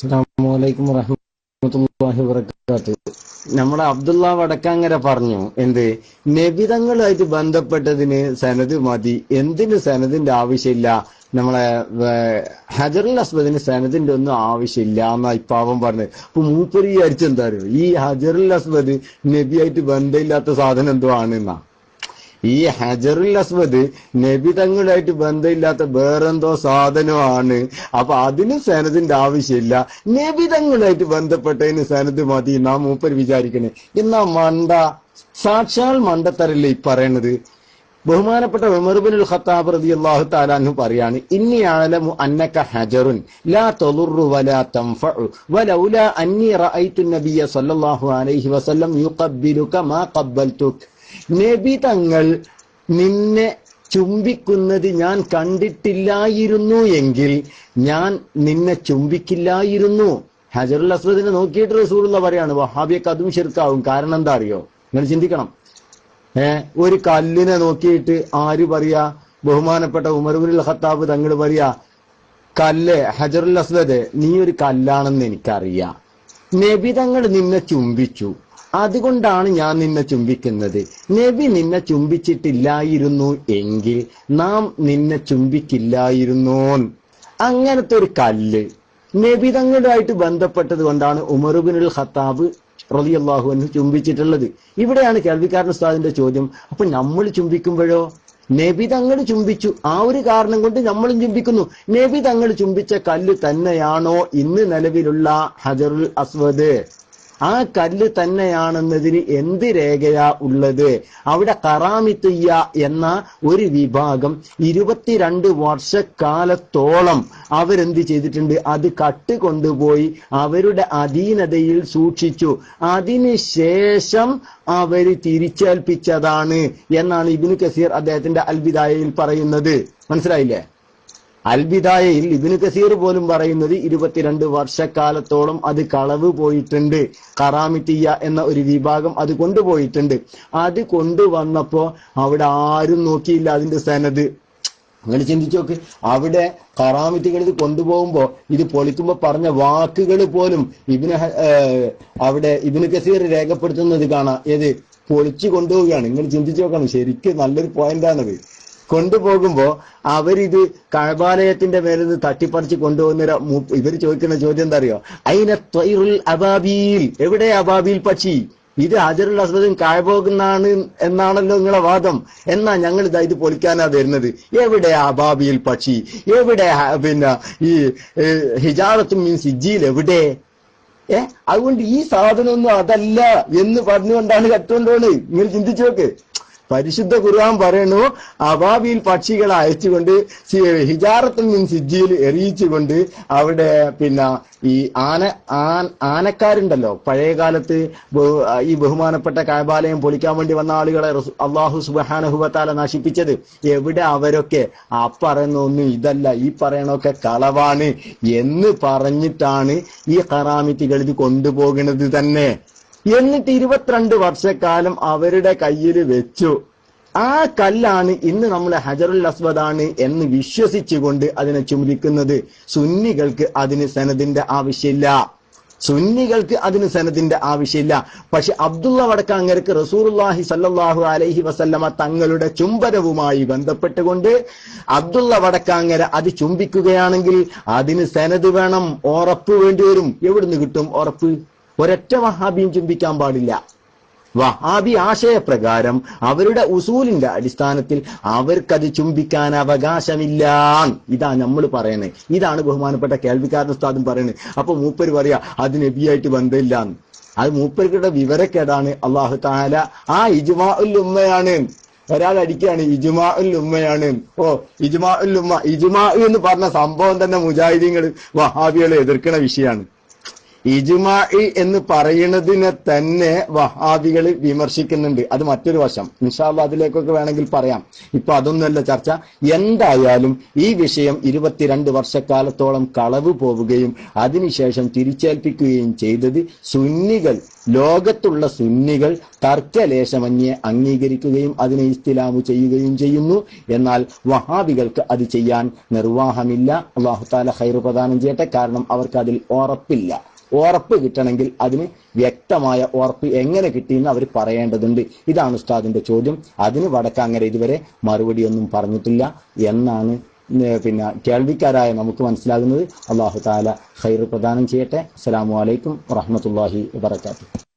അസ്സലാമലൈക്കും വറഹ്മത്തുള്ളാഹി വബറകാത്ത് നമ്മുടെ അബ്ദുള്ള വടക്കാങ്ങര പറഞ്ഞു എന്ത്? നബിതങ്ങളുമായിട്ട് ബന്ധപ്പെട്ടതിന് സനത് മതി എന്തിന് സനദിന്റെ ആവശ്യമില്ല? നമ്മളെ ഹജറൽ അസ്ബദിന് സനദിന്റെ ഒന്നും ആവശ്യമില്ല എന്നാ ഇപ്പാവം പറഞ്ഞത് അപ്പൊ മൂപ്പര് വിചാരിച്ചെന്താ ഈ ഹജറുൽ അസ്ബദ് നബിയായിട്ട് ബന്ധമില്ലാത്ത സാധനം എന്തോ ആണ് ഈ ഹജറുൽ അസ്വദ് നബി തങ്ങളായിട്ട് ബന്ധമില്ലാത്ത വേറെന്തോ സാധനമാണ്. അപ്പൊ അതിന് സനദിന്റെ ആവശ്യമില്ല. നബി തങ്ങളായിട്ട് ബന്ധപ്പെട്ടതിന് സനത് മതി നാം മൂപ്പർ വിചാരിക്കണേ. എന്നാ മണ്ട സാക്ഷാൽ മണ്ടത്തരല്ലേ ഈ പറയണത്? ബഹുമാനപ്പെട്ട ഉമർബിനുൽ ഖത്താബ് അള്ളാഹു താലാഹു പറയാണ് ഇന്നി ആലമു അന്നക ഹജറുൻ ലാ തളുറു വലാ തൻഫഉ വലൗലാ അന്നി റഅയ്തു നബിയ സല്ലല്ലാഹു അലൈഹി വസല്ലം യുഖബ്ബിലുക മാ ഖബ്ബൽതുക. നബി തങ്ങൾ നിന്നെ ചുംബിക്കുന്നത് ഞാൻ കണ്ടിട്ടില്ലായിരുന്നു എങ്കിൽ ഞാൻ നിന്നെ ചുംബിക്കില്ലായിരുന്നു. ഹജറുൽ അസ്വദിനെ നോക്കിയിട്ട് റസൂലുള്ള പറയാണ്? വഹാബിയൊക്കെ അതും ശിർക്കാവും. കാരണം എന്താ അറിയോ? നിങ്ങൾ ചിന്തിക്കണം. ഏ ഒരു കല്ലിനെ നോക്കിയിട്ട് ആര് പറയാ? ബഹുമാനപ്പെട്ട ഉമർബുൽ ഖത്താബ് തങ്ങൾ പറയാ കല്ല് ഹജറുൽ അസ്വദ് നീ ഒരു കല്ലാണെന്ന് എനിക്കറിയാം. നബി തങ്ങൾ നിന്നെ ചുംബിച്ചു. അതുകൊണ്ടാണ് ഞാൻ നിന്നെ ചുംബിക്കുന്നത്. നബി നിന്നെ ചുംബിച്ചിട്ടില്ലായിരുന്നു എങ്കിൽ നാം നിന്നെ ചുംബിക്കില്ലായിരുന്നോ അങ്ങനത്തെ ഒരു കല്ല്. നബി തങ്ങളുമായിട്ട് ബന്ധപ്പെട്ടത് കൊണ്ടാണ് ഉമറുബിനുൽ ഖത്താബ് റളിയല്ലാഹു അൻഹു ചുംബിച്ചിട്ടുള്ളത്. ഇവിടെയാണ് കേൾവിക്കാരൻ ഉസ്താദിന്റെ ചോദ്യം. അപ്പൊ നമ്മൾ ചുംബിക്കുമ്പോഴോ? നബി തങ്ങൾ ചുംബിച്ചു. ആ ഒരു കാരണം കൊണ്ട് നമ്മളും ചുംബിക്കുന്നു. നബി തങ്ങൾ ചുംബിച്ച കല്ല് തന്നെയാണോ ഇന്ന് നിലവിലുള്ള ഹജറുൽ അസ്വദ്? ആ കല്ല് തന്നെയാണെന്നതിന് എന്ത് രേഖയാ ഉള്ളത്? അവിടെ കറാമിത്തുയ്യ എന്ന ഒരു വിഭാഗം ഇരുപത്തിരണ്ട് വർഷക്കാലത്തോളം അവരെന്ത് ചെയ്തിട്ടുണ്ട്? അത് കട്ട് കൊണ്ടുപോയി അവരുടെ അധീനതയിൽ സൂക്ഷിച്ചു. അതിനുശേഷം അവർ തിരിച്ചേൽപ്പിച്ചതാണ് എന്നാണ് ഇബിനു കസീർ അദ്ദേഹത്തിന്റെ അൽവിദായയിൽ പറയുന്നത്. മനസ്സിലായില്ലേ? അൽബിദായയിൽ ഇബിന് കസീർ പോലും പറയുന്നത് ഇരുപത്തിരണ്ട് വർഷക്കാലത്തോളം അത് കളവ് പോയിട്ടുണ്ട്. കറാമിത്തിയ എന്ന ഒരു വിഭാഗം അത് കൊണ്ടുപോയിട്ടുണ്ട്. അത് കൊണ്ടുവന്നപ്പോ അവിടെ ആരും നോക്കിയില്ല അതിന്റെ സനത് അങ്ങനെ ചിന്തിച്ചു നോക്ക്. അവിടെ കറാമിറ്റുകൾ ഇത് കൊണ്ടുപോകുമ്പോ ഇത് പൊളിക്കുമ്പോ പറഞ്ഞ വാക്കുകൾ പോലും ഇബിന് അവിടെ ഇബിന് കസീർ രേഖപ്പെടുത്തുന്നത് കാണാം. ഏത്? പൊളിച്ചു കൊണ്ടുപോവുകയാണ്. നിങ്ങൾ ചിന്തിച്ചു നോക്കണം. ശരിക്കും നല്ലൊരു പോയിന്റാണത് കൊണ്ടുപോകുമ്പോ അവരിത് കഴബാലയത്തിന്റെ മേലിൽ തട്ടിപ്പറിച്ച് കൊണ്ടുപോകുന്ന ഇവർ ചോദിക്കുന്ന ചോദ്യം എന്താ അറിയോ അയിന ത്വയ്റുൽ അബാബീൽ. എവിടെ അബാബീൽ പക്ഷി? ഇത് ഹജറുൽ അസ്വദും കായപോകുന്നാണ് എന്നാണല്ലോ നിങ്ങളെ വാദം. എന്നാ ഞങ്ങൾ ഇതാ ഇത് പൊളിക്കാനാ വരുന്നത് എവിടെ അബാബിയിൽ പക്ഷി? എവിടെ പിന്നെ ഈ ഹിജാറത്തും മീൻസ് ഇജ്ജിയിൽ എവിടെ? ഏ അതുകൊണ്ട് ഈ സാധനമൊന്നും അതല്ല എന്ന് പറഞ്ഞുകൊണ്ടാണ് കത്തുകൊണ്ടോണ് നിങ്ങൾ ചിന്തിച്ചു നോക്ക്. പരിശുദ്ധ ഖുർആൻ പറയണു അബാബിയിൽ പക്ഷികളെ അയച്ചുകൊണ്ട് ഹിജാറത്തിൽ നിന്ന് സിജ്ജിയിൽ എറിയിച്ചുകൊണ്ട് അവിടെ പിന്നെ ഈ ആന ആനക്കാരുണ്ടല്ലോ. പഴയ കാലത്ത് ഈ ബഹുമാനപ്പെട്ട കായബാലയം പൊളിക്കാൻ വേണ്ടി വന്ന ആളുകളെ അള്ളാഹു സുബാനഹുബത്താല നശിപ്പിച്ചത്. എവിടെ അവരൊക്കെ? ആ പറയുന്ന ഒന്നും ഇതല്ല. ഈ പറയണൊക്കെ കളവാണ് എന്ന് പറഞ്ഞിട്ടാണ് ഈ കറാമിത്തികൾ ഇത് കൊണ്ടുപോകുന്നത് തന്നെ. എന്നിട്ട് ഇരുപത്തിരണ്ട് വർഷക്കാലം അവരുടെ കയ്യിൽ വെച്ചു. ആ കല്ലാണ് ഇന്ന് നമ്മൾ ഹജറുൽ അസ്വദാണ് എന്ന് വിശ്വസിച്ചുകൊണ്ട് അതിനെ ചുമരിക്കുന്നത്. സുന്നികൾക്ക് അതിന് സനദിന്റെ ആവശ്യമില്ല. സുന്നികൾക്ക് അതിന് സനദിന്റെ ആവശ്യമില്ല. പക്ഷെ അബ്ദുള്ള വടക്കാങ്ങർക്ക് റസൂർല്ലാഹി സല്ലാഹു അലൈഹി വസല്ലമ തങ്ങളുടെ ചുംബനവുമായി ബന്ധപ്പെട്ടുകൊണ്ട് അബ്ദുള്ള വടക്കാങ്ങര അത് ചുംബിക്കുകയാണെങ്കിൽ അതിന് സനദ് വേണം ഉറപ്പ് വേണ്ടിവരും എവിടുന്ന് കിട്ടും ഉറപ്പ്? ഒരൊറ്റ വഹാബിയും ചുംബിക്കാൻ പാടില്ല. വഹാബി ആശയപ്രകാരം അവരുടെ ഉസൂലിന്റെ അടിസ്ഥാനത്തിൽ അവർക്കത് ചുംബിക്കാൻ അവകാശമില്ല. ഇതാ നമ്മൾ പറയണേ. ഇതാണ് ബഹുമാനപ്പെട്ട കേൾവിക്കാരൻ ഉസ്താദും പറയുന്നത് അപ്പൊ മൂപ്പര് പറയാ അത് നബിയായിട്ട് ബന്ധമില്ല. അത് മൂപ്പർക്കിടെ വിവരക്കേടാണ്. അള്ളാഹു താല ആ ഇജ്മാ ഉൽ ഉമ്മയാണ്. ഒരാൾ അടിക്കുകയാണ് ഇജുമാ ഉമ്മയാണ്. ഓ ഇജുമാ ഉമ്മ ഇജുമാ എന്ന് പറഞ്ഞ സംഭവം തന്നെ മുജാഹിദീങ്ങൾ വഹാബികളെ എതിർക്കുന്ന വിഷയമാണ്. ഇജുമായി എന്ന് പറയുന്നതിനെ തന്നെ വഹാബികൾ വിമർശിക്കുന്നുണ്ട്. അത് മറ്റൊരു വശം. നിഷാബ് അതിലേക്കൊക്കെ വേണമെങ്കിൽ പറയാം. ഇപ്പൊ അതൊന്നുമല്ല ചർച്ച. എന്തായാലും ഈ വിഷയം ഇരുപത്തിരണ്ട് വർഷക്കാലത്തോളം കളവ് പോവുകയും അതിനുശേഷം തിരിച്ചേൽപ്പിക്കുകയും ചെയ്തത് സുന്നികൾ ലോകത്തുള്ള സുന്നികൾ തർക്കലേശമന്യെ അംഗീകരിക്കുകയും അതിനെ ഇസ്തിലാമു ചെയ്യുകയും ചെയ്യുന്നു. എന്നാൽ വഹാബികൾക്ക് അത് ചെയ്യാൻ നിർവാഹമില്ല. അള്ളാഹുത്താല ഹൈർ പ്രദാനം ചെയ്യട്ടെ. കാരണം അവർക്ക് അതിൽ ഉറപ്പില്ല. ഉറപ്പ് കിട്ടണമെങ്കിൽ അതിന് വ്യക്തമായ ഉറപ്പ് എങ്ങനെ കിട്ടിയെന്ന് അവർ പറയേണ്ടതുണ്ട്. ഇതാണ് ഉസ്താദിന്റെ ചോദ്യം. അതിന് വടക്കാങ്ങര ഇതുവരെ മറുപടിയൊന്നും പറഞ്ഞിട്ടില്ല എന്നാണ് പിന്നെ കേൾവിക്കാരായ നമുക്ക് മനസ്സിലാകുന്നത്. അള്ളാഹു താല ഖൈർ പ്രദാനം ചെയ്യട്ടെ. അസ്സലാമു അലൈക്കും വറഹമത്തല്ലാഹി വാത്തു